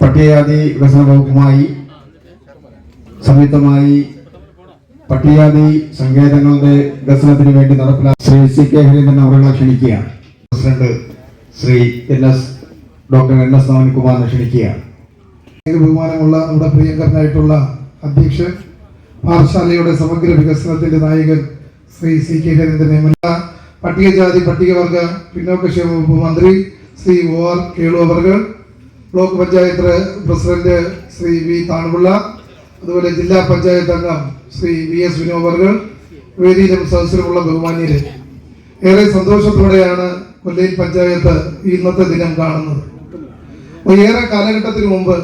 പട്ടികജാതി വികസന വകുപ്പുമായി സംയുക്തമായി പട്ടികജാതി സങ്കേതങ്ങളുടെ വികസനത്തിന് വേണ്ടി നടപ്പിലാക്കി ശ്രീ സി കെ ഹരീന്ദ്രൻ അവരെ ക്ഷണിക്കുകയാണ്. President Shri N S doctor N S നവൻകുമാറിനെ ക്ഷണിക്കുകയാണ്. ബഹുമാനമുള്ള നമ്മുടെ പ്രിയങ്കരനായിട്ടുള്ള അധ്യക്ഷൻ പാഠശാലയുടെ സമഗ്ര വികസനത്തിന്റെ നായകൻ ശ്രീ സി കെ എ, പട്ടികജാതി പട്ടികവർഗ പിന്നോക്കക്ഷേമ വകുപ്പ് മന്ത്രി Shri O R Kelu block panchayat president Shri V Thanupillai അതുപോലെ ജില്ലാ പഞ്ചായത്ത് അംഗം ശ്രീ വി എസ് വിനോ അവർകൾ വേദിയിലും സദസ്സിലുമുള്ള ബഹുമാന്യര്. ഏറെ സന്തോഷത്തോടെയാണ് കൊല്ലയിൽ പഞ്ചായത്ത് ഇന്നത്തെ ദിനം കാണുന്നത്. ഏറെ കാലഘട്ടത്തിന് മുമ്പ്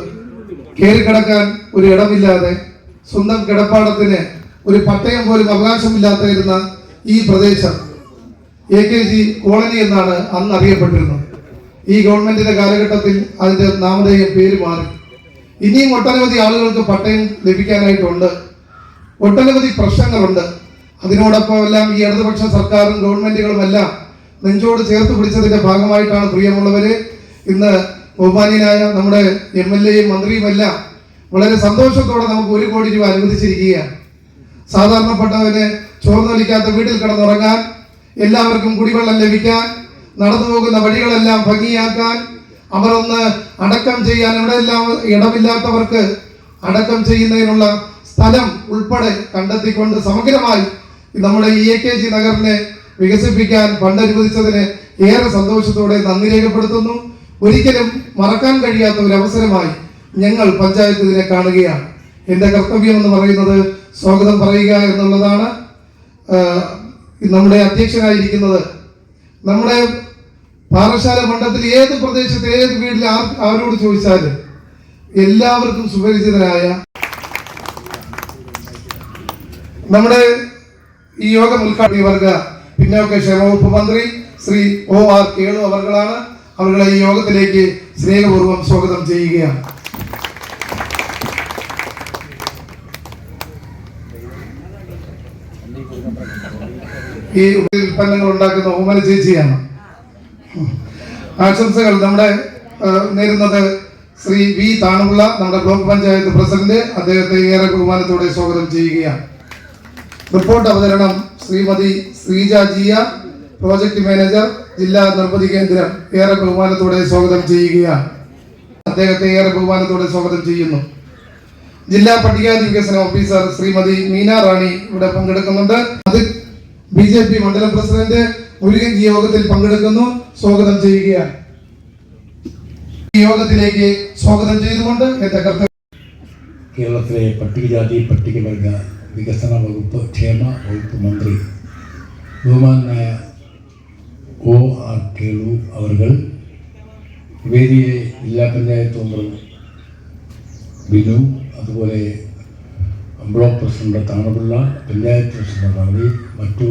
കയറിക്കിടക്കാൻ ഒരു ഇടമില്ലാതെ സ്വന്തം കിടപ്പാടത്തിന് ഒരു പട്ടയം പോലും അവകാശമില്ലാത്തിരുന്ന ഈ പ്രദേശം എ കെ ജി കോളനി എന്നാണ് അന്ന് അറിയപ്പെട്ടിരുന്നത്. ഈ ഗവൺമെന്റിന്റെ കാലഘട്ടത്തിൽ അതിന്റെ നാമധേയം പേര് മാറി. ഇനിയും ഒട്ടനവധി ആളുകൾക്ക് പട്ടയം ലഭിക്കാനായിട്ടുണ്ട്. ഒട്ടനവധി പ്രശ്നങ്ങളുണ്ട്. അതിനോടൊപ്പം എല്ലാം ഈ ഇടതുപക്ഷ സർക്കാരും ഗവൺമെന്റുകളും എല്ലാം നെഞ്ചോട് ചേർത്ത് പിടിച്ചതിന്റെ ഭാഗമായിട്ടാണ് പ്രിയമുള്ളവര്. ഇന്ന് ബഹുമാന്യനായ നമ്മുടെ എം എൽ എയും മന്ത്രിയും എല്ലാം വളരെ സന്തോഷത്തോടെ നമുക്ക് ഒരു കോടി രൂപ അനുവദിച്ചിരിക്കുകയാണ്. സാധാരണപ്പെട്ടവന് ചോർന്നൊലിക്കാത്ത വീട്ടിൽ കിടന്നുറങ്ങാൻ എല്ലാവർക്കും കുടിവെള്ളം ലഭിക്കാൻ നടന്നു പോകുന്ന വഴികളെല്ലാം ഭംഗിയാക്കാൻ അവർ ഒന്ന് അടക്കം ചെയ്യാൻ എവിടെയെല്ലാം ഇടമില്ലാത്തവർക്ക് അടക്കം ചെയ്യുന്നതിനുള്ള സ്ഥലം ഉൾപ്പെടെ കണ്ടെത്തിക്കൊണ്ട് സമഗ്രമായി നമ്മുടെ ഇ എ കെ ജി നഗറിനെ വികസിപ്പിക്കാൻ ഫണ്ട് അനുവദിച്ചതിന് ഏറെ സന്തോഷത്തോടെ നന്ദി രേഖപ്പെടുത്തുന്നു. ഒരിക്കലും മറക്കാൻ കഴിയാത്ത ഒരു അവസരമായി ഞങ്ങൾ പഞ്ചായത്ത് ഇതിനെ കാണുകയാണ്. എന്റെ കർത്തവ്യം എന്ന് പറയുന്നത് സ്വാഗതം പറയുക എന്നുള്ളതാണ്. നമ്മുടെ അധ്യക്ഷനായിരിക്കുന്നത് നമ്മുടെ പാറശാല മണ്ഡലത്തിൽ ഏത് പ്രദേശത്ത് ഏത് വീട്ടിൽ ആർ ചോദിച്ചാൽ എല്ലാവർക്കും സുപരിചിതരായ നമ്മുടെ ഈ യോഗം ഉദ്ഘാടന വർഗ പിന്നോക്ക ക്ഷേമവകുപ്പ് മന്ത്രി ശ്രീ ഒ ആർ കേളു അവർകളാണ് അവരുടെ ഈ യോഗത്തിലേക്ക് സ്നേഹപൂർവം സ്വാഗതം ചെയ്യുകയാണ്. ഈ ഉൽപ്പന്നങ്ങൾ ഉണ്ടാക്കുന്ന ഓമന ചേച്ചിയാണ്. ആശംസകൾ. നമ്മുടെ നേരുന്നത് ശ്രീ വി താണുള്ള നമ്മുടെ ബ്ലോക്ക് പഞ്ചായത്ത് പ്രസിഡന്റ് അദ്ദേഹത്തെ ഏറെ ബഹുമാനത്തോടെ സ്വാഗതം ചെയ്യുകയാണ്. റിപ്പോർട്ട് അവതരണം ശ്രീമതി ശ്രീജ ജിയ പ്രോജക്ട് മാനേജർ ജില്ലാ നിർമ്മിതി കേന്ദ്രം ഏറെ ബഹുമാനത്തോടെ സ്വാഗതം ചെയ്യുകയാണ്. അദ്ദേഹത്തെ ഏറെ ബഹുമാനത്തോടെ സ്വാഗതം ചെയ്യുന്നു. ജില്ലാ പട്ടികാതി വികസന ഓഫീസർ ശ്രീമതി മീന റാണി ഇവിടെ പങ്കെടുക്കുന്നുണ്ട്. അത് ബി ജെ പി മണ്ഡലം പ്രസിഡന്റ് മുരുകൻ യോഗത്തിൽ പങ്കെടുക്കുന്നു. സ്വാഗതം ചെയ്യുകയാണ്. ഈ യോഗത്തിലേക്ക് സ്വാഗതം ചെയ്തുകൊണ്ട് എന്റെ കർത്തവ്യം കേരളത്തിലെ പട്ടികജാതി പട്ടികവർഗ വികസന വകുപ്പ് ക്ഷേമ വകുപ്പ് മന്ത്രി ബഹുമാനായ ഒ ആർ കേളു അവർകൾ വേദിയിലെ ജില്ലാ പഞ്ചായത്ത് മെമ്പർ ബിനു അതുപോലെ block president Thanapillai panchayat president മന്ത്രി മറ്റു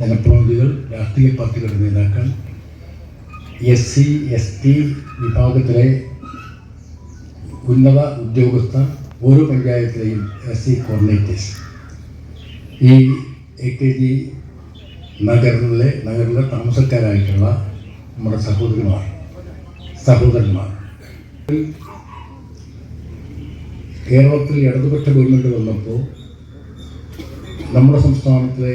ജനപ്രതിനിധികൾ രാഷ്ട്രീയ പാർട്ടികളുടെ നേതാക്കൾ എസ് സി എസ് ടി വിഭാഗത്തിലെ ഉന്നത ഉദ്യോഗസ്ഥർ ഓരോ പഞ്ചായത്തിലെയും എസ് സി കോർഡിനേറ്റേഴ്സ്. ഈ എ കെ ജി നഗറിലെ നഗറിലെ താമസക്കാരായിട്ടുള്ള നമ്മുടെ സഹോദരിമാർ സഹോദരന്മാർ. കേരളത്തിൽ ഇടതുപക്ഷ ഗവൺമെന്റ് വന്നപ്പോൾ നമ്മുടെ സംസ്ഥാനത്തിലെ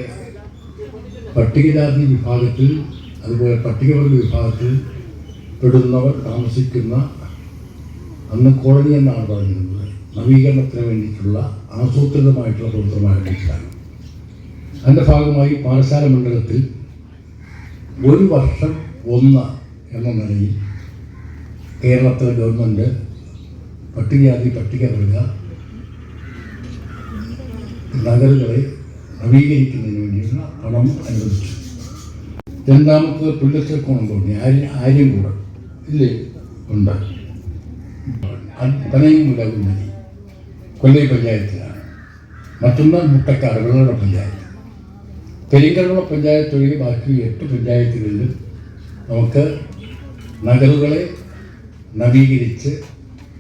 പട്ടികജാതി വിഭാഗത്തിൽ അതുപോലെ പട്ടികവർഗ വിഭാഗത്തിൽ പെടുന്നവർ താമസിക്കുന്ന അന്ന് കോളനി എന്നാണ് പറഞ്ഞിരുന്നത് നവീകരണത്തിന് വേണ്ടിയിട്ടുള്ള ആസൂത്രിതമായിട്ടുള്ള പ്രവർത്തനം ആരംഭിച്ചതാണ് അതിന്റെ ഭാഗമായി പാഠശാല മണ്ഡലത്തിൽ ഒരു വർഷം ഒന്ന് എന്ന നിലയിൽ കേരളത്തിലെ ഗവൺമെന്റ് പട്ടികജാതി നൽകുക. നഗറുകളെ നവീകരിക്കുന്നതിന് വേണ്ടിയുള്ള പണം അനുവദിച്ചു. രണ്ടാമത്തത് പുല്ലച്ചക്കോണം തോന്നി. ആര്യ ആര്യം കൂടെ. ഇല്ലേ? ഉണ്ട്. പനയും ഉന്നതി കൊല്ലൈ പഞ്ചായത്തിലാണ്. മറ്റൊന്ന് മുട്ടക്കാട് വെള്ളറ പഞ്ചായത്ത്. പെരിങ്കലുള്ള പഞ്ചായത്ത് ഒഴികെ ബാക്കി എട്ട് പഞ്ചായത്തുകളിലും നമുക്ക് നഗറുകളെ നവീകരിച്ച്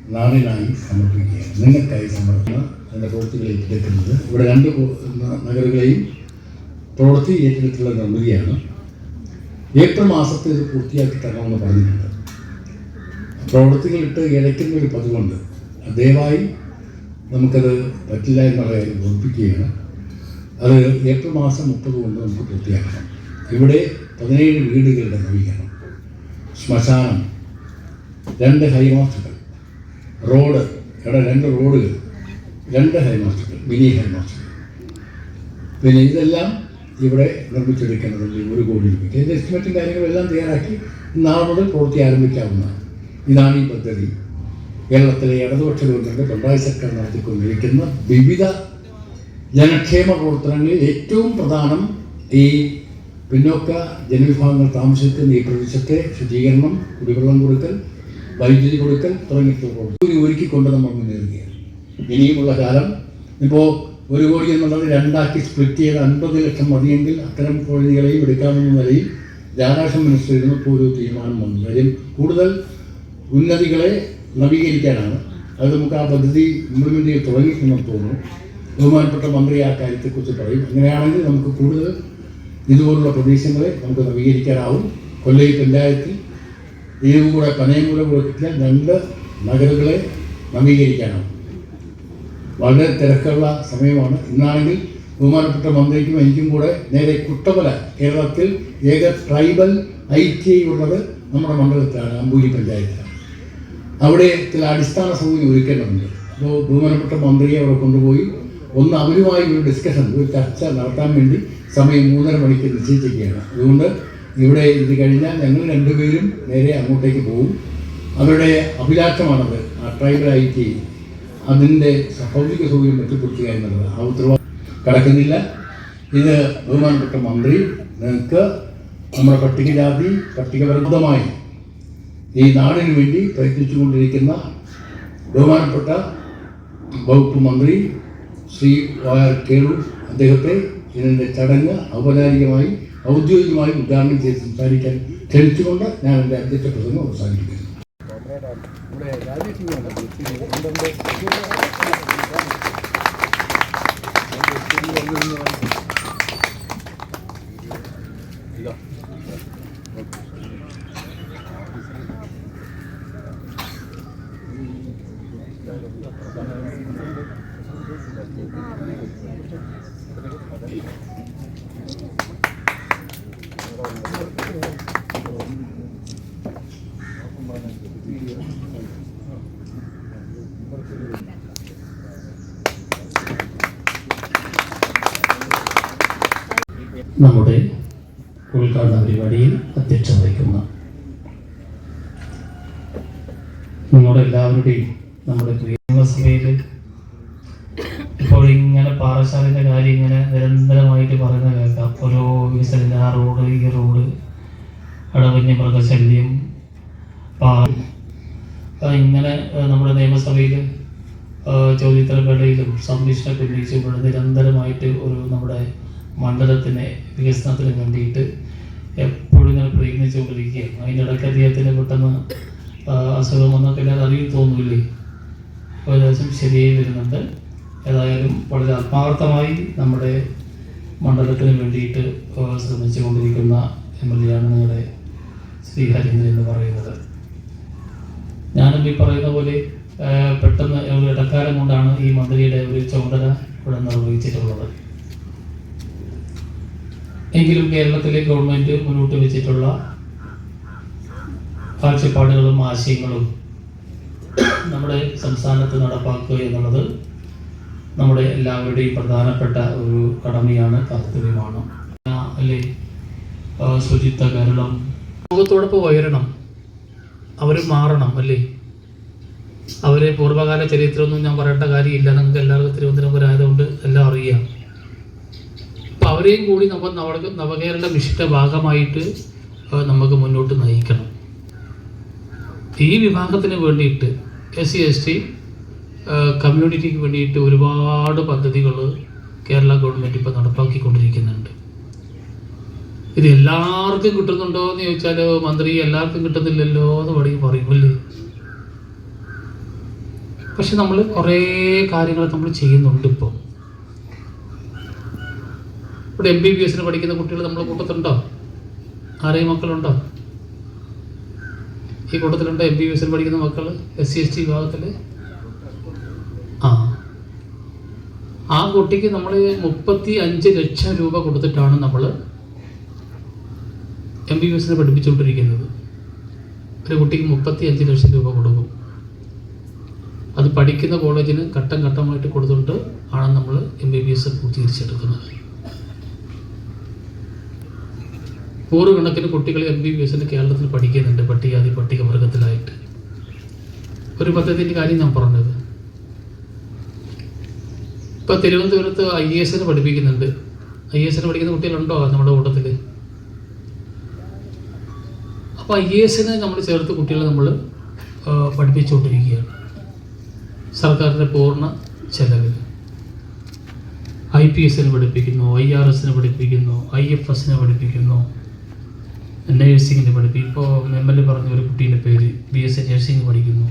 നാടിനായി സമർപ്പിക്കുകയാണ്. നിങ്ങൾക്കായി സമർപ്പിക്കുന്ന അതിന്റെ പ്രവൃത്തികൾ ഏറ്റെടുക്കുന്നത്. ഇവിടെ രണ്ട് നഗരങ്ങളെയും പ്രവൃത്തി ഏറ്റെടുത്തുള്ള നിർമ്മിതിയാണ് ഏപ്രിൽ മാസത്തിൽ ഇത് പൂർത്തിയാക്കി തരണമെന്ന് പറഞ്ഞിട്ടുണ്ട്. പ്രവൃത്തികളിട്ട് ഇഴയ്ക്കുന്ന ഒരു പതിവുണ്ട്. ദയവായി നമുക്കത് പറ്റില്ല എന്നുള്ള കാര്യം ഓർപ്പിക്കുകയാണ് അത് ഏപ്രിൽ മാസം മുപ്പത് കൊണ്ട് നമുക്ക് പൂർത്തിയാക്കണം. ഇവിടെ പതിനേഴ് വീടുകളുടെ നവീകരണം. ശ്മശാനം. രണ്ട് ഹൈമാസ്റ്റുകൾ റോഡ് ഇവിടെ രണ്ട് റോഡുകൾ രണ്ട് ഹൈമാസ്റ്റുകൾ മിനി ഹൈമാസ്റ്റുകൾ പിന്നെ ഇതെല്ലാം ഇവിടെ നിർമ്മിച്ചെടുക്കേണ്ടതുണ്ട് ഒരു കോടി രൂപയ്ക്ക് ഇതിന്റെ എസ്റ്റിമേറ്റും കാര്യങ്ങളും എല്ലാം തയ്യാറാക്കി നാളെ മുതൽ പ്രവൃത്തി ആരംഭിക്കാവുന്നതാണ്. ഇതാണ് ഈ പദ്ധതി. കേരളത്തിലെ ഇടതുപക്ഷ ഗവൺമെന്റ് പിണറായി സർക്കാർ നടത്തിക്കൊണ്ടിരിക്കുന്ന വിവിധ ജനക്ഷേമ പ്രവർത്തനങ്ങളിൽ ഏറ്റവും പ്രധാനം ഈ പിന്നോക്ക ജനവിഭാഗങ്ങൾ താമസിക്കുന്ന ഈ പ്രദേശത്തെ ശുചീകരണം കുടിവെള്ളം കൊടുക്കൽ വൈദ്യുതി കൊടുക്കൽ ഒരു ഒരുക്കി ഒരുക്കിക്കൊണ്ട് നമ്മൾ മുന്നേറുകയാണ് ഇനിയുമുള്ള കാലം. ഇപ്പോൾ ഒരു കോടി എന്നുള്ളത് രണ്ടാക്കി സ്പ്ലിറ്റ് ചെയ്ത് അൻപത് ലക്ഷം മതിയെങ്കിൽ അത്തരം കോടതികളെയും എടുക്കാമെന്ന നിലയിൽ രാധാകൃഷ്ണ മിനിസ്റ്ററിൽ നിന്ന് ഇപ്പോൾ ഒരു തീരുമാനം വന്നു. കാര്യം കൂടുതൽ ഉന്നതികളെ നവീകരിക്കാനാണ്. അത് നമുക്ക് ആ പദ്ധതി ഇംപ്ലിമെന്റ് ചെയ്ത് തുടങ്ങിയിട്ടുണ്ടെന്ന് തോന്നുന്നു. ബഹുമാനപ്പെട്ട മന്ത്രി ആ കാര്യത്തെക്കുറിച്ച് പറയും. അങ്ങനെയാണെങ്കിൽ നമുക്ക് കൂടുതൽ ഇതുപോലുള്ള പ്രദേശങ്ങളെ നമുക്ക് നവീകരിക്കാനാവും. കൊല്ലൈ പഞ്ചായത്തിൽ ഇതും കൂടെ പനയംകൂടെ കൊടുത്തിട്ട് രണ്ട് നഗരങ്ങളെ നവീകരിക്കാനാണ് വളരെ തിരക്കുള്ള സമയമാണ്. ഇന്നാണെങ്കിൽ ബഹുമാനപ്പെട്ട മന്ത്രിക്കും എനിക്കും കൂടെ നേരെ കുട്ടമല കേരളത്തിൽ ഏക ട്രൈബൽ ഐ ടി ഐ ഉള്ളത് നമ്മുടെ മണ്ഡലത്തിലാണ് അമ്പൂരി പഞ്ചായത്തിലാണ്. അവിടെ ചില അടിസ്ഥാന സൗകര്യം ഒരുക്കേണ്ടതുണ്ട്. അപ്പോൾ ബഹുമാനപ്പെട്ട മന്ത്രിയെ അവിടെ കൊണ്ടുപോയി ഒന്ന് അവരുമായി ഒരു ഡിസ്കഷൻ ഒരു ചർച്ച നടത്താൻ വേണ്ടി സമയം മൂന്നര മണിക്ക് നിശ്ചയിച്ചിരിക്കുകയാണ്. അതുകൊണ്ട് ഇവിടെ ഇത് കഴിഞ്ഞാൽ ഞങ്ങൾ രണ്ടുപേരും നേരെ അങ്ങോട്ടേക്ക് പോകും. അവരുടെ അഭിലാഷമാണത്. ആ ട്രൈബൽ ഐ ടി അതിന്റെ ഭൗതിക സൗകര്യം മെച്ചപ്പെടുത്തുക എന്നുള്ളത്. ആ ഉത്തരവാദിത്വം കടക്കുന്നില്ല. ഇത് ബഹുമാനപ്പെട്ട മന്ത്രി നിങ്ങൾക്ക് നമ്മുടെ പട്ടികജാതി പട്ടികവർഗമായി ഈ നാടിന് വേണ്ടി പ്രയത്നിച്ചുകൊണ്ടിരിക്കുന്ന ബഹുമാനപ്പെട്ട വകുപ്പ് മന്ത്രി ശ്രീ കേളു അദ്ദേഹത്തെ ഇതിന്റെ ചടങ്ങ് ഔപചാരികമായി ഔദ്യോഗികമായി ഉദ്ഘാടനം ചെയ്ത് സംസാരിക്കാൻ ക്ഷണിച്ചുകൊണ്ട് ഞാൻ എന്റെ അധ്യക്ഷ പ്രസംഗം അവസാനിപ്പിക്കുന്നു. Thank രാജേഷ് നമ്മുടെ ഉദ്ഘാടന പരിപാടിയിൽ അധ്യക്ഷത വഹിക്കുന്ന നിങ്ങളുടെ എല്ലാവരുടെയും നമ്മുടെ പ്രിയ സഭയിൽ ഇപ്പോൾ ഇങ്ങനെ പാറശാലയുടെ കാര്യം ഇങ്ങനെ നിരന്തരമായിട്ട് പറയുന്ന കേൾക്കാം. ഓരോ വികസന ആ റോഡ് ഈ റോഡ് അടവഞ്ഞ ആ, ഇങ്ങനെ നമ്മുടെ നിയമസഭയിൽ ചോദ്യോത്തരവേളയിലും സംരക്ഷണ ഉന്നയിച്ചും നിരന്തരമായിട്ട് ഒരു നമ്മുടെ മണ്ഡലത്തിനെ വികസനത്തിന് വേണ്ടിയിട്ട് എപ്പോഴും ഇങ്ങനെ പ്രയത്നിച്ചുകൊണ്ടിരിക്കുകയാണ്. അതിനിടയ്ക്ക് അദ്ദേഹത്തിന് പെട്ടെന്ന് അസുഖം അസുഖം വന്നൊക്കെ അത് അറിയും തോന്നൂലേ ശരിയായി വരുന്നുണ്ട്. ഏതായാലും വളരെ ആത്മാർത്ഥമായി നമ്മുടെ മണ്ഡലത്തിന് വേണ്ടിയിട്ട് ശ്രമിച്ചു ശ്രമിച്ചുകൊണ്ടിരിക്കുന്ന എം എൽ എയാണ് നിങ്ങളുടെ ശ്രീ ഹരീന്ദ്രൻ എന്ന് പറയുന്നത്. ഞാനും ഈ പറയുന്ന പോലെ പെട്ടെന്ന് ഒരു ഇടക്കാലം കൊണ്ടാണ് ഈ മന്ത്രിയുടെ ഒരു ചുമതല ഇവിടെ നിർവഹിച്ചിട്ടുള്ളത്. എങ്കിലും കേരളത്തിലെ ഗവൺമെന്റ് മുന്നോട്ട് വെച്ചിട്ടുള്ള കാഴ്ചപ്പാടുകളും ആശയങ്ങളും നമ്മുടെ സംസ്ഥാനത്ത് നടപ്പാക്കുക എന്നുള്ളത് നമ്മുടെ എല്ലാവരുടെയും പ്രധാനപ്പെട്ട ഒരു കടമയാണ് കർത്തവ്യമാണ്. അല്ലേ? ശുചിത്വ കരണം ലോകത്തോടൊപ്പം ഉയരണം. അവർ മാറണം അല്ലേ? അവരെ പൂർവകാല ചരിത്രമൊന്നും ഞാൻ പറയേണ്ട കാര്യമില്ല. നിങ്ങൾക്ക് എല്ലാവർക്കും തിരുവനന്തപുരം ആയതുകൊണ്ട് എല്ലാം അറിയാം. അവരെയും കൂടി നമ്മൾ നവ നവകേരള മിഷന്റെ ഭാഗമായിട്ട് നമുക്ക് മുന്നോട്ട് നയിക്കണം. ഈ വിഭാഗത്തിന് വേണ്ടിയിട്ട് എസ് സി എസ് ടി കമ്മ്യൂണിറ്റിക്ക് വേണ്ടിയിട്ട് ഒരുപാട് പദ്ധതികൾ കേരള ഗവൺമെന്റ് ഇപ്പോൾ നടപ്പാക്കിക്കൊണ്ടിരിക്കുന്നുണ്ട്. ഇത് എല്ലാവർക്കും കിട്ടുന്നുണ്ടോ എന്ന് ചോദിച്ചാൽ മന്ത്രി എല്ലാവർക്കും കിട്ടുന്നില്ലല്ലോ എന്ന് വേണമെങ്കിൽ പറയുമല്ലേ പക്ഷെ നമ്മൾ കുറേ കാര്യങ്ങൾ നമ്മൾ ചെയ്യുന്നുണ്ട് ഇപ്പോൾ ഇവിടെ എം ബി ബി എസിന് പഠിക്കുന്ന കുട്ടികൾ നമ്മളെ കൂട്ടത്തുണ്ടോ ആരെയും മക്കളുണ്ടോ? ഈ കൂട്ടത്തിലുണ്ടോ എം ബി ബി എസിന് പഠിക്കുന്ന മക്കൾ എസ് സി എസ് ടി വിഭാഗത്തിൽ ആ. ആ കുട്ടിക്ക് നമ്മൾ മുപ്പത്തി അഞ്ച് ലക്ഷം രൂപ കൊടുത്തിട്ടാണ് നമ്മൾ എം ബി ബി എസിനെ പഠിപ്പിച്ചുകൊണ്ടിരിക്കുന്നത്. ഒരു കുട്ടിക്ക് മുപ്പത്തി അഞ്ച് ലക്ഷം രൂപ കൊടുക്കും. അത് പഠിക്കുന്ന കോളേജിന് ഘട്ടം ഘട്ടമായിട്ട് കൊടുത്തുകൊണ്ട് ആണ് നമ്മൾ എം ബി ബി എസ് പൂർത്തീകരിച്ചെടുക്കുന്നത്. നൂറുകണക്കിന് കുട്ടികൾ എം ബി ബി എസിന് കേരളത്തിൽ പഠിക്കുന്നുണ്ട് പട്ടികാതി പട്ടിക വർഗത്തിലായിട്ട് ഒരു പദ്ധതിന്റെ കാര്യം ഞാൻ പറഞ്ഞത്. ഇപ്പൊ തിരുവനന്തപുരത്ത് ഐ എ എസിന് പഠിപ്പിക്കുന്നുണ്ട്. ഐ എ എസിന് പഠിക്കുന്ന കുട്ടികളുണ്ടോ നമ്മുടെ കൂട്ടത്തിൽ? അപ്പോൾ ഐ എ എസിന് നമ്മൾ ചേർത്ത് കുട്ടികളെ നമ്മൾ പഠിപ്പിച്ചുകൊണ്ടിരിക്കുകയാണ്. സർക്കാരിന്റെ പൂർണ ചെലവിൽ. ഐ പി എസിന് പഠിപ്പിക്കുന്നു ഐ ആർ എസിന് പഠിപ്പിക്കുന്നു ഐ എഫ് എസിനെ പഠിപ്പിക്കുന്നു. നേഴ്സിങ്ങിന് പഠിപ്പിക്കും. ഇപ്പോൾ എം എൽ എ പറഞ്ഞ ഒരു കുട്ടീന്റെ പേര് ബി എസ് സി നഴ്സിംഗ് പഠിക്കുന്നു.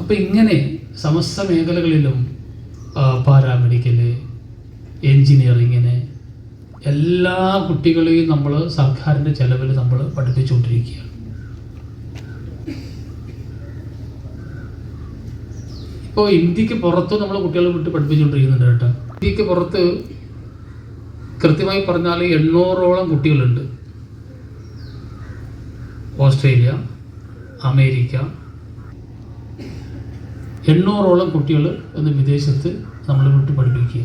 അപ്പം ഇങ്ങനെ സമസ്ത മേഖലകളിലും പാരാമെഡിക്കൽ എൻജിനീയറിങ്ങിന് എല്ലാ കുട്ടികളെയും നമ്മൾ സർക്കാരിന്റെ ചെലവിൽ നമ്മൾ പഠിപ്പിച്ചുകൊണ്ടിരിക്കുകയാണ്. ഇപ്പോൾ ഇന്ത്യയ്ക്ക് പുറത്ത് നമ്മൾ കുട്ടികളെ വിട്ട് പഠിപ്പിച്ചുകൊണ്ടിരിക്കുന്നുണ്ട് കേട്ടോ. ഇന്ത്യയ്ക്ക് പുറത്ത് കൃത്യമായി പറഞ്ഞാൽ എണ്ണൂറോളം കുട്ടികളുണ്ട്. Australia America. എണ്ണൂറോളം കുട്ടികൾ എന്ന് വിദേശത്ത് നമ്മൾ വിട്ട് പഠിപ്പിക്കുക.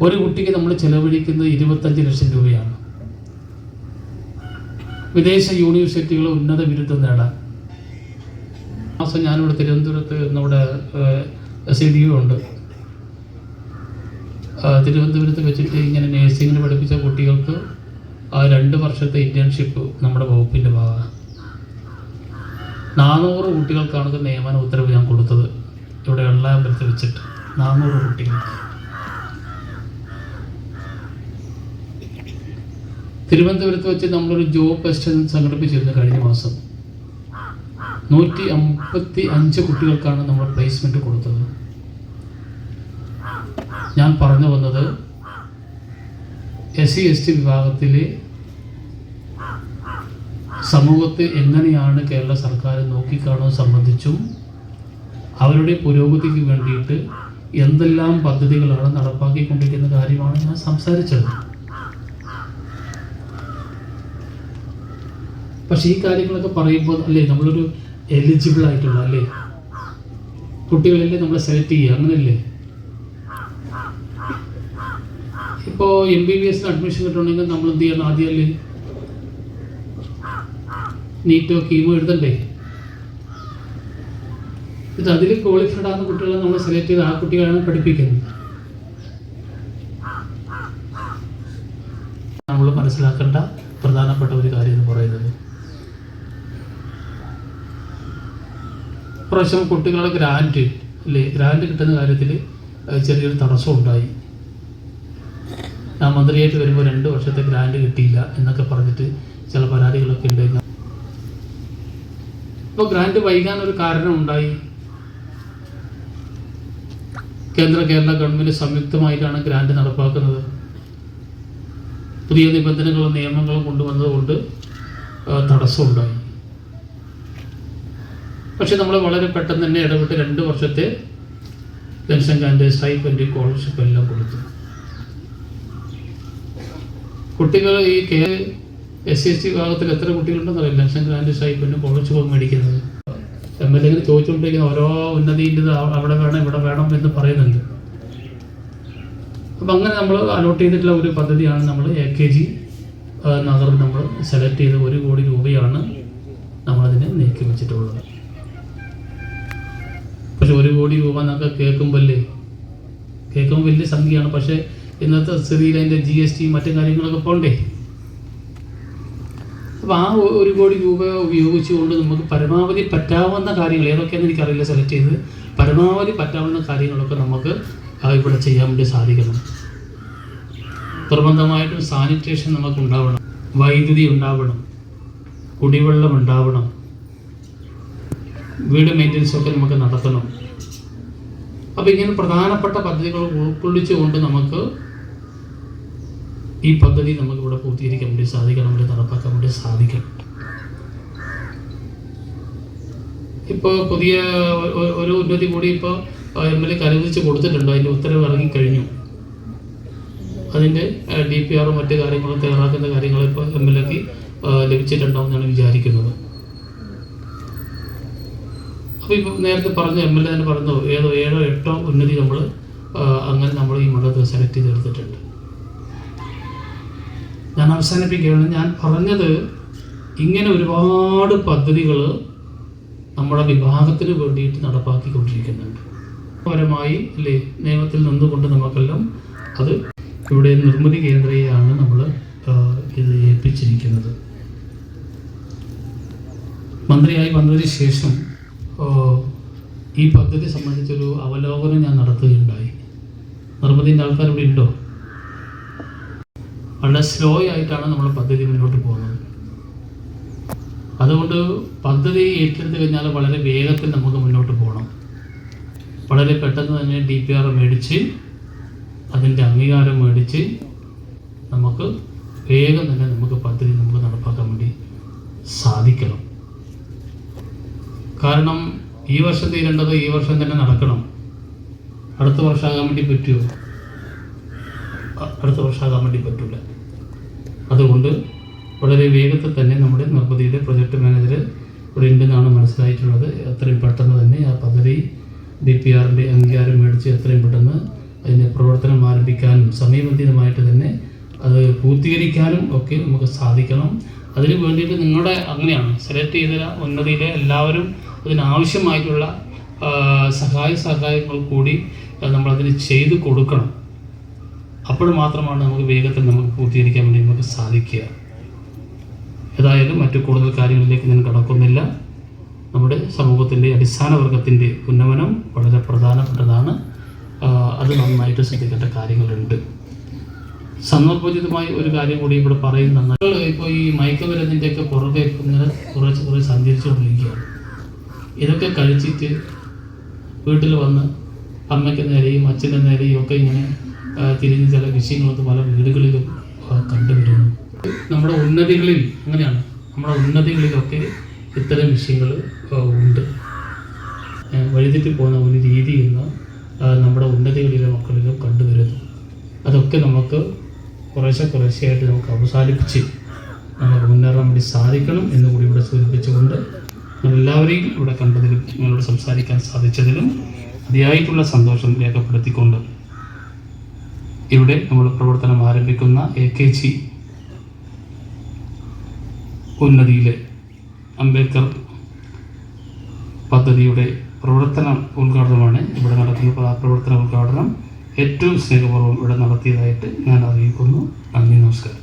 ഒരു കുട്ടിക്ക് നമ്മൾ ചെലവഴിക്കുന്നത് ഇരുപത്തഞ്ച് ലക്ഷം രൂപയാണ്. വിദേശ യൂണിവേഴ്സിറ്റികൾ ഉന്നത ബിരുദം നേടാൻ. മാസം ഞാനിവിടെ തിരുവനന്തപുരത്ത് നമ്മുടെ സി ഡി ഉണ്ട്. തിരുവനന്തപുരത്ത് വെച്ചിട്ട് ഇങ്ങനെ നേഴ്സിങ്ങിന് പഠിപ്പിച്ച കുട്ടികൾക്ക് ആ രണ്ട് വർഷത്തെ ഇന്റേൺഷിപ്പ് നമ്മുടെ വകുപ്പിന്റെ ഭാഗമാണ്. നാനൂറ് കുട്ടികൾക്കാണ് നിയമന ഉത്തരവ് ഞാൻ കൊടുത്തത്. ഇവിടെ വെള്ളാമ്പലത്ത് വെച്ചിട്ട് നാനൂറ് കുട്ടികൾക്ക്. തിരുവനന്തപുരത്ത് വെച്ച് നമ്മളൊരു ജോബ് ഫെസ്റ്റ് സംഘടിപ്പിച്ചിരുന്നു കഴിഞ്ഞ മാസം. നൂറ്റി അമ്പത്തി അഞ്ച് കുട്ടികൾക്കാണ് നമ്മൾ പ്ലേസ്മെന്റ് കൊടുത്തത്. ഞാൻ പറഞ്ഞു വന്നത് എസ് സി എസ് ടി വിഭാഗത്തിലെ സമൂഹത്തെ എങ്ങനെയാണ് കേരള സർക്കാർ നോക്കിക്കാണുന്നത് സംബന്ധിച്ചും അവരുടെ പുരോഗതിക്ക് വേണ്ടിയിട്ട് എന്തെല്ലാം പദ്ധതികളാണ് നടപ്പാക്കിക്കൊണ്ടിരിക്കുന്ന കാര്യമാണ് ഞാൻ സംസാരിച്ചത്. പക്ഷേ ഈ കാര്യങ്ങളൊക്കെ പറയുമ്പോൾ അല്ലേ നമ്മളൊരു എലിജിബിൾ ആയിട്ടുള്ള അല്ലേ? കുട്ടികളല്ലേ നമ്മളെ സെലക്ട് ചെയ്യുക അങ്ങനല്ലേ? ഇപ്പോൾ എം ബി ബി എസിന് അഡ്മിഷൻ കിട്ടണമെങ്കിൽ നമ്മൾ എന്ത് ചെയ്യണം? ആദ്യം അല്ലേ? നീറ്റോ കീമോ എഴുതണ്ടേ? ഇത് അതിൽ ക്വാളിഫൈഡ് ആകുന്ന കുട്ടികളെ നമ്മൾ സെലക്ട് ചെയ്ത് ആ കുട്ടികളാണ് പഠിപ്പിക്കുന്നത്. നമ്മൾ മനസ്സിലാക്കേണ്ട പ്രധാനപ്പെട്ട ഒരു കാര്യം എന്ന് പറയുന്നത് പ്രാവശ്യം കുട്ടികളുടെ ഗ്രാൻഡ് അല്ലേ? ഗ്രാൻഡ് കിട്ടുന്ന കാര്യത്തിൽ ചെറിയൊരു തടസ്സം ഉണ്ടായി ഞാൻ മന്ത്രിയായിട്ട് വരുമ്പോൾ രണ്ട് വർഷത്തെ ഗ്രാൻഡ് കിട്ടിയില്ല എന്നൊക്കെ പറഞ്ഞിട്ട് ചില പരാതികളൊക്കെ ഉണ്ടായിരുന്നു. ഇപ്പോൾ ഗ്രാൻഡ് വൈകാൻ ഒരു കാരണം ഉണ്ടായി. കേന്ദ്ര കേരള ഗവൺമെന്റ് സംയുക്തമായിട്ടാണ് ഗ്രാൻഡ് നടപ്പാക്കുന്നത്. പുതിയ നിബന്ധനകളും നിയമങ്ങളും കൊണ്ടുവന്നതുകൊണ്ട് തടസ്സമുണ്ടായി പക്ഷെ നമ്മൾ വളരെ പെട്ടെന്ന് തന്നെ ഇടപെട്ട് രണ്ട് വർഷത്തെ പെൻഷൻ കാന്റെ സ്റ്റൈപ്പൻഡ് സ്കോളർഷിപ്പ് എല്ലാം കൊടുത്തു. കുട്ടികൾ ഈ K S C S C വിഭാഗത്തിൽ എത്ര കുട്ടികളുണ്ടെന്ന് അറിയില്ല. ലക്ഷം ഗ്രാൻഡ് സ്റ്റൈപ്പൻഡ് പോകും മേടിക്കുന്നത്. എം എൽ എ ചോദിച്ചുകൊണ്ടിരിക്കുന്ന ഓരോ ഉന്നതിന്റെ അവിടെ വേണം ഇവിടെ വേണം എന്ന് പറയുന്നുണ്ട്. അപ്പം അങ്ങനെ നമ്മൾ അലോട്ട് ചെയ്തിട്ടുള്ള ഒരു പദ്ധതിയാണ് നമ്മൾ എ കെ ജി നഗർ നമ്മൾ സെലക്ട് ചെയ്ത് ഒരു കോടി രൂപയാണ് നമ്മളതിനെ നീക്കി വെച്ചിട്ടുള്ളത്. പക്ഷെ ഒരു കോടി രൂപ എന്നൊക്കെ കേൾക്കുമ്പല്ലേ കേൾക്കുമ്പോൾ വലിയ സംഖ്യയാണ്. പക്ഷേ ഇന്നത്തെ സ്ഥിതിയിൽ അതിന്റെ ജി എസ് ടി മറ്റു കാര്യങ്ങളൊക്കെ പോണ്ടേ? അപ്പോൾ ആ ഒരു കോടി രൂപ ഉപയോഗിച്ചുകൊണ്ട് നമുക്ക് പരമാവധി പറ്റാവുന്ന കാര്യങ്ങൾ ഏതൊക്കെയാണെന്ന് എനിക്കറിയില്ല സെലക്ട് ചെയ്ത്. പരമാവധി പറ്റാവുന്ന കാര്യങ്ങളൊക്കെ നമുക്ക് ഇവിടെ ചെയ്യാൻ വേണ്ടി സാധിക്കണം. നിർബന്ധമായിട്ടും സാനിറ്റേഷൻ നമുക്ക് ഉണ്ടാവണം. വൈദ്യുതി ഉണ്ടാവണം. കുടിവെള്ളം ഉണ്ടാവണം. വീട് മെയിന്റനൻസ് ഒക്കെ നമുക്ക് നടത്തണം. അപ്പോൾ ഇങ്ങനെ പ്രധാനപ്പെട്ട പദ്ധതികൾ ഉൾക്കൊള്ളിച്ചുകൊണ്ട് നമുക്ക് ഈ പദ്ധതി നമുക്ക് ഇവിടെ പൂർത്തീകരിക്കാൻ വേണ്ടി സാധിക്കണം വേണ്ടി നടപ്പാക്കാൻ വേണ്ടി സാധിക്കണം. ഇപ്പോൾ പുതിയ ഒരു ഉന്നതി കൂടി ഇപ്പോൾ എം എൽ എ അനുവദിച്ച് കൊടുത്തിട്ടുണ്ട്. അതിന്റെ ഉത്തരവ് ഇറങ്ങിക്കഴിഞ്ഞു അതിന്റെ ഡി പി ആറും മറ്റു കാര്യങ്ങളും തയ്യാറാക്കുന്ന കാര്യങ്ങൾ ഇപ്പോൾ എം എൽ എക്ക് ലഭിച്ചിട്ടുണ്ടാവും എന്നാണ് വിചാരിക്കുന്നത്. അപ്പോൾ ഇപ്പം നേരത്തെ പറഞ്ഞ എം എൽ എ തന്നെ പറഞ്ഞു ഏതോ ഏഴോ എട്ടോ ഉന്നതി നമ്മൾ അങ്ങനെ നമ്മൾ ഈ മണ്ഡലത്തിൽ സെലക്ട് ചെയ്തെടുത്തിട്ടുണ്ട് ഞാൻ അവസാനിപ്പിക്കുകയാണ്. ഞാൻ പറഞ്ഞത് ഇങ്ങനെ ഒരുപാട് പദ്ധതികൾ നമ്മുടെ വിഭാഗത്തിന് വേണ്ടിയിട്ട് നടപ്പാക്കിക്കൊണ്ടിരിക്കുന്നുണ്ട്. പരമായി അല്ലേ? നിയമത്തിൽ നിന്നുകൊണ്ട് നമുക്കെല്ലാം അത് ഇവിടെ നിർമ്മിതി കേന്ദ്രയാണ് നമ്മൾ ഇത് ഏൽപ്പിച്ചിരിക്കുന്നത്. മന്ത്രിയായി വന്നതിന് ശേഷം ഈ പദ്ധതി സംബന്ധിച്ചൊരു അവലോകനം ഞാൻ നടത്തുകയുണ്ടായി. നിർമ്മിതിന്റെ ആൾക്കാർ ഇവിടെ ഉണ്ടോ? വളരെ സ്ലോ ആയിട്ടാണ് നമ്മൾ പദ്ധതി മുന്നോട്ട് പോകുന്നത്. അതുകൊണ്ട് പദ്ധതി ഏറ്റെടുത്ത് കഴിഞ്ഞാൽ വളരെ വേഗത്തിൽ നമുക്ക് മുന്നോട്ട് പോകണം. വളരെ പെട്ടെന്ന് തന്നെ ഡി പി ആർ മേടിച്ച് അതിന്റെ അംഗീകാരം മേടിച്ച് നമുക്ക് വേഗം തന്നെ നമുക്ക് പദ്ധതി നമുക്ക് നടപ്പാക്കാൻ വേണ്ടി സാധിക്കണം. കാരണം ഈ വർഷം തീരേണ്ടത് ഈ വർഷം തന്നെ നടക്കണം. അടുത്ത വർഷമാകാൻ വേണ്ടി പറ്റുമോ? അടുത്ത വർഷമാകാൻ വേണ്ടി പറ്റില്ല അതുകൊണ്ട് വളരെ വേഗത്തിൽ തന്നെ നമ്മുടെ നിർമ്മിതിയുടെ പ്രൊജക്ട് മാനേജർ ഇവിടെ ഉണ്ടെന്നാണ് മനസ്സിലായിട്ടുള്ളത് എത്രയും പെട്ടെന്ന് തന്നെ ആ പദ്ധതി ഡി പി ആറിന്റെ അംഗീകാരം മേടിച്ച് എത്രയും പെട്ടെന്ന് അതിന്റെ പ്രവർത്തനം ആരംഭിക്കാനും സമയബന്ധിതമായിട്ട് തന്നെ അത് പൂർത്തീകരിക്കാനും ഒക്കെ നമുക്ക് സാധിക്കണം. അതിന് വേണ്ടിയിട്ട് നിങ്ങളുടെ അങ്ങനെയാണ് സെലക്ട് ചെയ്ത ഉന്നതിയിലെ എല്ലാവരും അതിനാവശ്യമായിട്ടുള്ള സഹായ സഹായങ്ങൾ കൂടി നമ്മളതിന് ചെയ്തു കൊടുക്കണം. അപ്പോൾ മാത്രമാണ് നമുക്ക് വേഗത്തിൽ നമുക്ക് പൂർത്തീകരിക്കാൻ വേണ്ടി നമുക്ക് സാധിക്കുക. ഏതായാലും മറ്റു കൂടുതൽ കാര്യങ്ങളിലേക്ക് ഞാൻ കടക്കുന്നില്ല. നമ്മുടെ സമൂഹത്തിന്റെ അടിസ്ഥാന വർഗത്തിന്റെ ഉന്നമനം വളരെ പ്രധാനപ്പെട്ടതാണ്. അത് നന്നായിട്ട് ശ്രദ്ധിക്കേണ്ട കാര്യങ്ങളുണ്ട്. സന്ദർഭോചിതമായി ഒരു കാര്യം കൂടി ഇവിടെ പറയുന്നുണ്ട് ഇപ്പോൾ ഈ മയക്കുമരുന്നിന്റെയൊക്കെ പുറകെ ഇങ്ങനെ കുറച്ച് കുറേ സഞ്ചരിച്ചുകൊണ്ടിരിക്കുകയാണ് ഇതൊക്കെ കഴിച്ചിട്ട് വീട്ടിൽ വന്ന് അമ്മയ്ക്ക് നേരെയും അച്ഛന്റെ നേരെയും ഒക്കെ ഇങ്ങനെ തിരിഞ്ഞ് ചില വിഷയങ്ങളൊക്കെ പല വീടുകളിലും കണ്ടുവരുന്നു. നമ്മുടെ ഉന്നതികളിൽ അങ്ങനെയാണ്. നമ്മുടെ ഉന്നതികളിലൊക്കെ ഇത്തരം വിഷയങ്ങൾ ഉണ്ട്. വഴിതെറ്റി പോകുന്ന ഒരു രീതി ഇന്ന് നമ്മുടെ ഉന്നതികളിലെ മക്കളിലും കണ്ടുവരുന്നു. അതൊക്കെ നമുക്ക് കുറേശ്ശെ കുറേശ്ശെയായിട്ട് നമുക്ക് അവസാനിപ്പിച്ച് നമുക്ക് മുന്നേറാൻ വേണ്ടി സാധിക്കണം എന്ന് കൂടി ഇവിടെ സൂചിപ്പിച്ചുകൊണ്ട് എല്ലാവരെയും ഇവിടെ കണ്ടതിലും നിങ്ങളോട് സംസാരിക്കാൻ സാധിച്ചതിലും അതിയായിട്ടുള്ള സന്തോഷം രേഖപ്പെടുത്തിക്കൊണ്ട് ഇവിടെ നമ്മൾ പ്രവർത്തനം ആരംഭിക്കുന്ന എ കെ ജി ഉന്നതിയിലെ അംബേദ്കർ പദ്ധതിയുടെ പ്രവർത്തന ഉദ്ഘാടനമാണ്. ഇവിടെ നടക്കുന്ന ആ പ്രവർത്തന ഉദ്ഘാടനം ഏറ്റവും സ്നേഹപൂർവം ഇവിടെ നടത്തിയതായിട്ട് ഞാൻ അറിയിക്കുന്നു. നന്ദി നമസ്കാരം.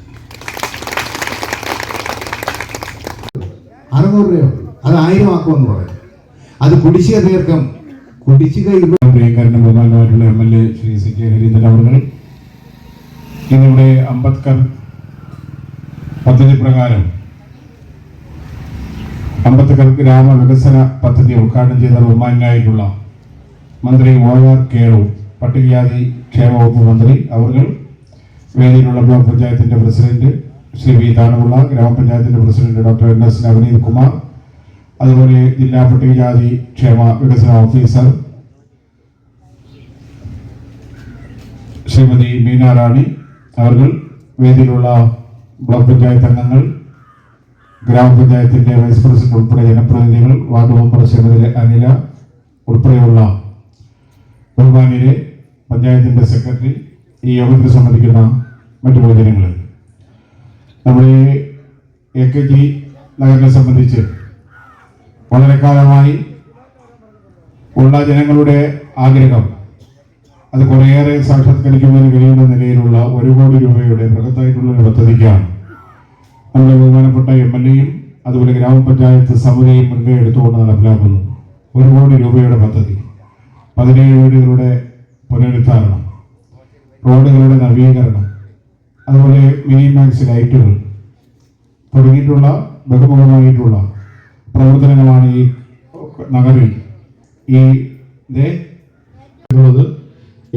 അറുന്നൂറ് രൂപ അത് ആയിരം ആക്കുമെന്ന് പറയും. അത് കുടിശ്ശിക തീർക്കം കുടിശ്ശിക ഇരുപത് പ്രിയങ്കരനും ബഹുമാനമായിട്ടുള്ള M L A Shri C K Harindran അവർ ഇന്നിവിടെ അംബേദ്കർ പദ്ധതി പ്രകാരം അംബേദ്കർ ഗ്രാമ വികസന പദ്ധതി ഉദ്ഘാടനം ചെയ്ത ബഹുമാനായിട്ടുള്ള മന്ത്രി ഒ ആർ കേളു പട്ടികജാതി ക്ഷേമ വകുപ്പ് മന്ത്രി അവർ വേദിയിലുള്ള ബ്ലോക്ക് പഞ്ചായത്തിന്റെ പ്രസിഡന്റ് ശ്രീ വി താണുള്ള ഗ്രാമപഞ്ചായത്തിന്റെ president doctor N S Navaneeth Kumar അതുപോലെ ജില്ലാ പട്ടികജാതി ക്ഷേമ വികസന ഓഫീസർ ശ്രീമതി മീന റാണി അവർ വേദിയിലുള്ള ബ്ലോക്ക് പഞ്ചായത്ത് അംഗങ്ങൾ ഗ്രാമപഞ്ചായത്തിന്റെ വൈസ് പ്രസിഡന്റ് ഉൾപ്പെടെ ജനപ്രതിനിധികൾ വാർഡ് മെമ്പർ ശ്രീമതി അനില ഉൾപ്പെടെയുള്ള ബഹുമാനിയിലെ പഞ്ചായത്തിന്റെ സെക്രട്ടറി ഈ യോഗത്തിൽ സംബന്ധിക്കുന്ന മറ്റു പൊതുജനങ്ങൾ നമ്മുടെ എ കെ ജി നഗറിനെ സംബന്ധിച്ച് വളരെ കാലമായി ഉള്ള ജനങ്ങളുടെ ആഗ്രഹം അത് കുറേയേറെ സാക്ഷാത്കരിക്കുന്നതിന് കഴിയുന്ന നിലയിലുള്ള ഒരു കോടി രൂപയുടെ ബൃഹത്തായിട്ടുള്ള ഒരു പദ്ധതിക്കാണ്. നമ്മുടെ ബഹുമാനപ്പെട്ട എം എൽ എയും അതുപോലെ ഗ്രാമപഞ്ചായത്ത് സമിതിയും മുൻകൈ എടുത്തുകൊണ്ട് നടപ്പിലാക്കുന്നു. ഒരു കോടി രൂപയുടെ പദ്ധതി. പതിനേഴ് വീടുകളുടെ പുനരുദ്ധാരണം. റോഡുകളുടെ നവീകരണം. അതുപോലെ മിനി മാക്സ് ലൈറ്റുകൾ. തുടങ്ങിയിട്ടുള്ള ബഹുമുഖമായിട്ടുള്ള പ്രവർത്തനങ്ങളാണ് ഈ നഗരിൽ ഈ ഇതേ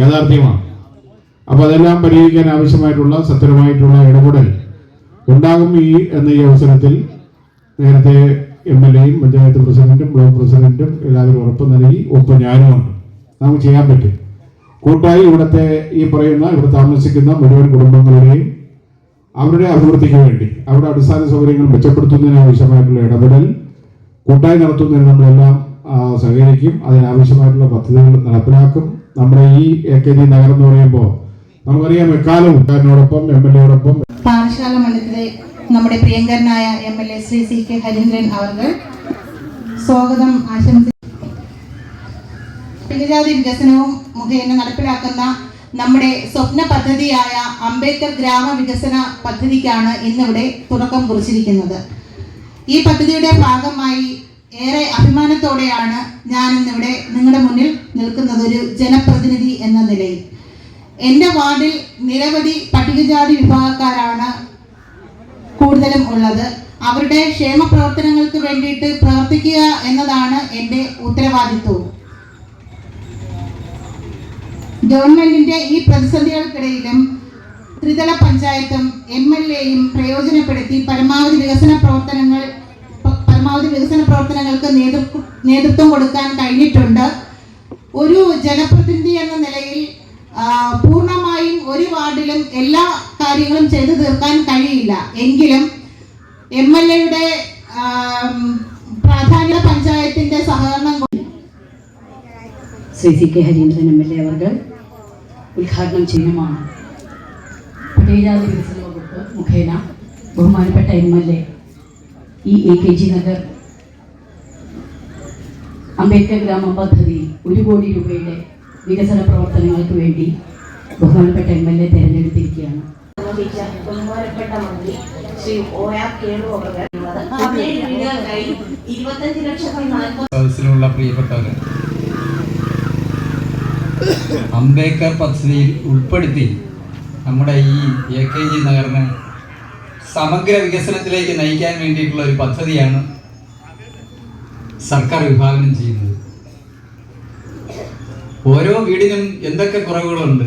യാഥാർത്ഥ്യമാണ്. അപ്പോൾ അതെല്ലാം പരിഹരിക്കാൻ ആവശ്യമായിട്ടുള്ള സത്യമായിട്ടുള്ള ഇടപെടൽ ഉണ്ടാകും ഈ എന്ന ഈ അവസരത്തിൽ നേരത്തെ എം എൽ എയും പഞ്ചായത്ത് പ്രസിഡന്റും ബ്ലോക്ക് പ്രസിഡന്റും എല്ലാവരും ഉറപ്പ് നൽകി ഒപ്പം ഞാനുമുണ്ട് നമുക്ക് ചെയ്യാൻ പറ്റും. കൂട്ടായി ഇവിടുത്തെ ഈ പറയുന്ന ഇവിടെ താമസിക്കുന്ന മുഴുവൻ കുടുംബങ്ങളുടെയും അവരുടെ അഭിവൃദ്ധിക്ക് വേണ്ടി അവരുടെ അടിസ്ഥാന സൗകര്യങ്ങൾ മെച്ചപ്പെടുത്തുന്നതിന് ആവശ്യമായിട്ടുള്ള ഇടപെടൽ കൂട്ടായി നടത്തുന്നതിന് നമ്മളെല്ലാം സഹകരിക്കും. അതിനാവശ്യമായിട്ടുള്ള പദ്ധതികൾ നടപ്പിലാക്കും. നമ്മുടെ ഈ എ കെ ജി നഗരം എന്ന് പറയുമ്പോൾ നമുക്കറിയാം എക്കാലവും എം എൽ എയോടൊപ്പം പാറശാല മണ്ഡലത്തിലെ നമ്മുടെ പ്രിയങ്കരനായ M L A Shri C K Harindran അവർ സ്വാഗതം ആശംസി വികസനവും മുഖേന നടപ്പിലാക്കുന്ന നമ്മുടെ സ്വപ്ന പദ്ധതിയായ അംബേദ്കർ ഗ്രാമ വികസന പദ്ധതിക്കാണ് ഇന്നിവിടെ തുടക്കം കുറിച്ചിരിക്കുന്നത്. ഈ പദ്ധതിയുടെ ഭാഗമായി ഏറെ അഭിമാനത്തോടെയാണ് ഞാൻ ഇന്നിവിടെ നിങ്ങളുടെ മുന്നിൽ നിൽക്കുന്നത് ഒരു ജനപ്രതിനിധി എന്ന നിലയിൽ. എന്റെ വാർഡിൽ നിരവധി പട്ടികജാതി വിഭാഗക്കാരാണ് കൂടുതലും ഉള്ളത്. അവരുടെ ക്ഷേമ പ്രവർത്തനങ്ങൾക്ക് വേണ്ടിയിട്ട് പ്രവർത്തിക്കുക എന്നതാണ് എന്റെ ഉത്തരവാദിത്വവും. ഗവൺമെന്റിന്റെ ഈ പ്രതിസന്ധികൾക്കിടയിലും ത്രിതല പഞ്ചായത്തും എം എൽ എയും പ്രയോജനപ്പെടുത്തി പരമാവധി വികസന പ്രവർത്തനങ്ങൾ പരമാവധി വികസന പ്രവർത്തനങ്ങൾക്ക് നേതൃത്വം കൊടുക്കാൻ കഴിഞ്ഞിട്ടുണ്ട്. ഒരു ജനപ്രതിനിധി എന്ന നിലയിൽ പൂർണമായും ഒരു വാർഡിലും എല്ലാ കാര്യങ്ങളും ചെയ്തു തീർക്കാൻ കഴിയില്ല. എങ്കിലും എം എൽ എയുടെ പ്രാധാന്യ പഞ്ചായത്തിന്റെ സഹകരണം Shri C K Harindran M L A അവർ ഉദ്ഘാടനം ചെയ്യുമാണ് പട്ടികജാതി വികസന വകുപ്പ് മുഖേന ബഹുമാനപ്പെട്ട എം എൽ എ ഈ A K G Nagar. Ambedkar ഗ്രാമ പദ്ധതി ഒരു കോടി രൂപയുടെ വികസന പ്രവർത്തനങ്ങൾക്ക് വേണ്ടി ബഹുമാനപ്പെട്ട എം എൽ എ തെരഞ്ഞെടുത്തിരിക്കുകയാണ്. സംബന്ധിച്ച ബഹുമാനപ്പെട്ട മന്ത്രി ശ്രീ ഒ ആർ കേളു അവർ പതിനേഴ് വീടുകൾക്കായി ഇരുപത്തഞ്ച് ലക്ഷത്തി നാൽപ്പത്തി സദസ്സിലുള്ള പ്രിയപ്പെട്ടവർ അംബേദ്കർ പദ്ധതിയിൽ ഉൾപ്പെടുത്തി നമ്മുടെ ഈ എ കെ ജി നഗറിനെ സമഗ്ര വികസനത്തിലേക്ക് നയിക്കാൻ വേണ്ടിയിട്ടുള്ള ഒരു പദ്ധതിയാണ് സർക്കാർ വിഭാവനം ചെയ്യുന്നത്. ഓരോ വീടിനും എന്തൊക്കെ കുറവുകളുണ്ട്?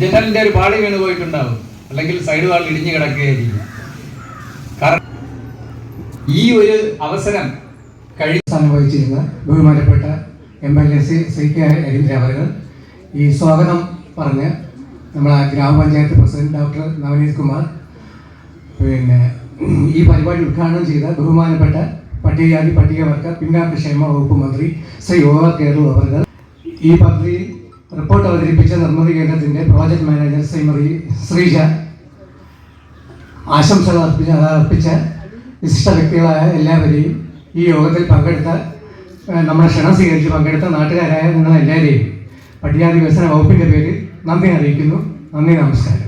ജനലിന്റെ ഒരു പാളി വീണ് പോയിട്ടുണ്ടാവും. അല്ലെങ്കിൽ സൈഡ് വാൾ ഇടിഞ്ഞു കിടക്കുകയായിരിക്കും. കാരണം ഈ ഒരു അവസരം കഴി സംഭവിച്ചിരുന്ന ബഹുമാനപ്പെട്ട M L A C C K അവർ ഈ സ്വാഗതം പറഞ്ഞ് നമ്മളെ ഗ്രാമപഞ്ചായത്ത് പ്രസിഡന്റ് ഡോക്ടർ നവനീത് കുമാർ. പിന്നെ ഈ പരിപാടി ഉദ്ഘാടനം ചെയ്ത ബഹുമാനപ്പെട്ട പട്ടികജാതി പട്ടികവർഗ പിന്നാക്ക ക്ഷേമ വകുപ്പ് മന്ത്രി ശ്രീ ഓ കേരളു അവർ ഈ പദ്ധതിയിൽ റിപ്പോർട്ട് അവതരിപ്പിച്ച നിർമ്മിതി കേന്ദ്രത്തിന്റെ പ്രോജക്ട് മാനേജർ ശ്രീമതി ശ്രീജ. ആശംസകൾ അർപ്പിച്ച അർപ്പിച്ച വിശിഷ്ട വ്യക്തികളായ എല്ലാവരെയും ഈ യോഗത്തിൽ പങ്കെടുത്ത നമ്മുടെ ക്ഷണം സ്വീകരിച്ച് പങ്കെടുത്ത നാട്ടുകാരായ നിങ്ങളെല്ലാവരെയും പട്ടികജാതി വികസന വകുപ്പിന്റെ പേരിൽ നന്ദി അറിയിക്കുന്നു. നന്ദി നമസ്കാരം.